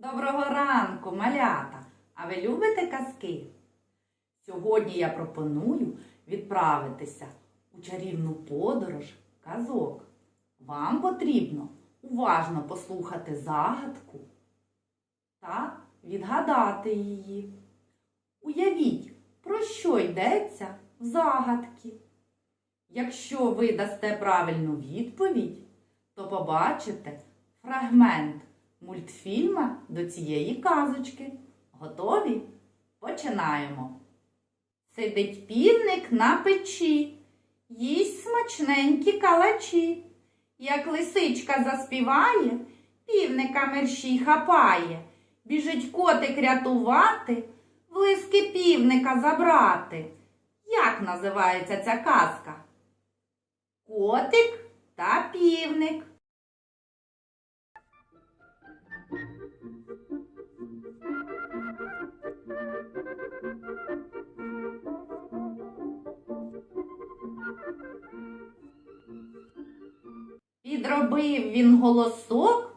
Доброго ранку, малята! А ви любите казки? Сьогодні я пропоную відправитися у чарівну подорож казок. Вам потрібно уважно послухати загадку та відгадати її. Уявіть, про що йдеться в загадці. Якщо ви дасте правильну відповідь, то побачите фрагмент мультфільма до цієї казочки. Готові? Починаємо. Сидить півник на печі, їсть смачненькі калачі. Як лисичка заспіває, півника мерщій хапає, біжить котик рятувати, блиски півника забрати. Як називається ця казка? Котик Підробив він голосок,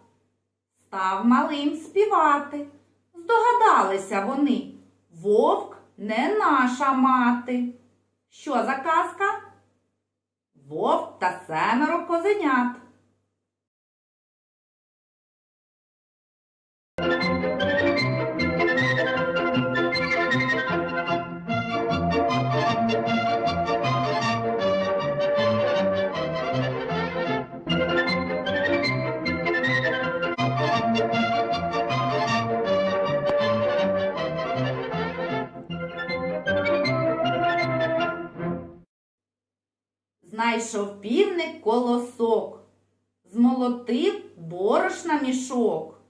став малим співати. Здогадалися вони, вовк не наша мати. Що за казка? Вовк та семеро козенят. Знайшов півник колосок, змолотив борошна мішок,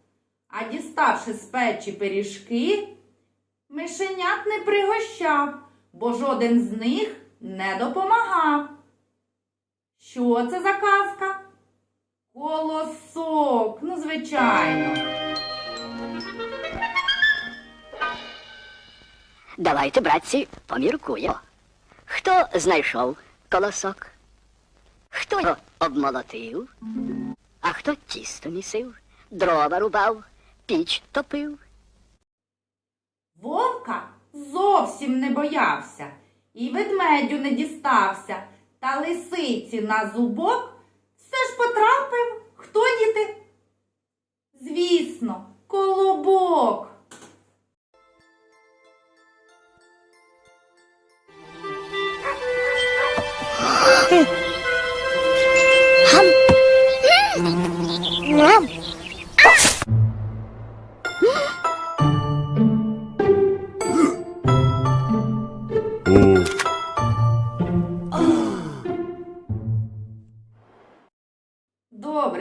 а діставши з печі пиріжки, мишенят не пригощав, бо жоден з них не допомагав. Що це за казка? Колосок, ну, звичайно. Давайте, братці, поміркуємо. Хто знайшов колосок? Хто його обмолотив? А хто тісто місив, дрова рубав, піч топив? Вовка зовсім не боявся і ведмедю не дістався, та лисиці на зубок все ж потрапив. Хто діти? Звісно, колобок.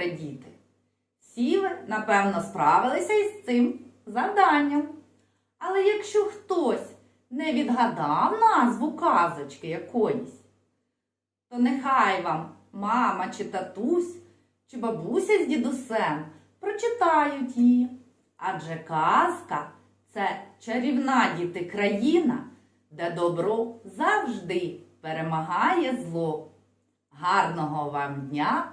Добре. Всі ви, напевно, справилися із цим завданням. Але якщо хтось не відгадав назву казочки якоїсь, то нехай вам мама чи татусь, чи бабуся з дідусем прочитають її. Адже казка це чарівна діти країна, де добро завжди перемагає зло. Гарного вам дня!